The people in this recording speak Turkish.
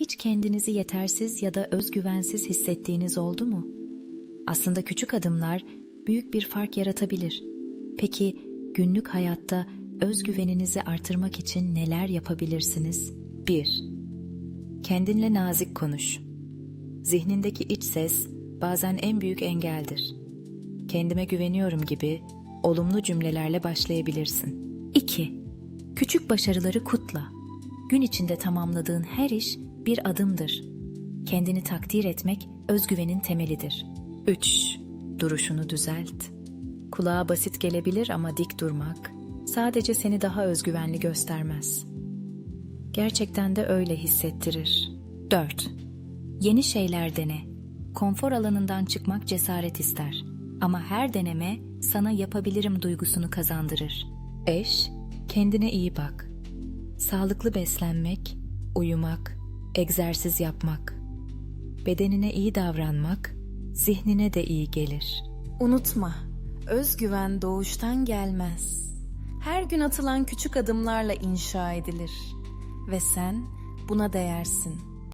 Hiç kendinizi yetersiz ya da özgüvensiz hissettiğiniz oldu mu? Aslında küçük adımlar büyük bir fark yaratabilir. Peki günlük hayatta özgüveninizi artırmak için neler yapabilirsiniz? 1. Kendinle nazik konuş. Zihnindeki iç ses bazen en büyük engeldir. Kendime güveniyorum gibi olumlu cümlelerle başlayabilirsin. 2. Küçük başarıları kutla. Gün içinde tamamladığın her iş bir adımdır. Kendini takdir etmek özgüvenin temelidir. 3. Duruşunu düzelt. Kulağa basit gelebilir ama dik durmak sadece seni daha özgüvenli göstermez. Gerçekten de öyle hissettirir. 4. Yeni şeyler dene. Konfor alanından çıkmak cesaret ister. Ama her deneme sana yapabilirim duygusunu kazandırır. 5. Kendine iyi bak. Sağlıklı beslenmek, uyumak, egzersiz yapmak. Bedenine iyi davranmak, zihnine de iyi gelir. Unutma, özgüven doğuştan gelmez. Her gün atılan küçük adımlarla inşa edilir ve sen buna değersin.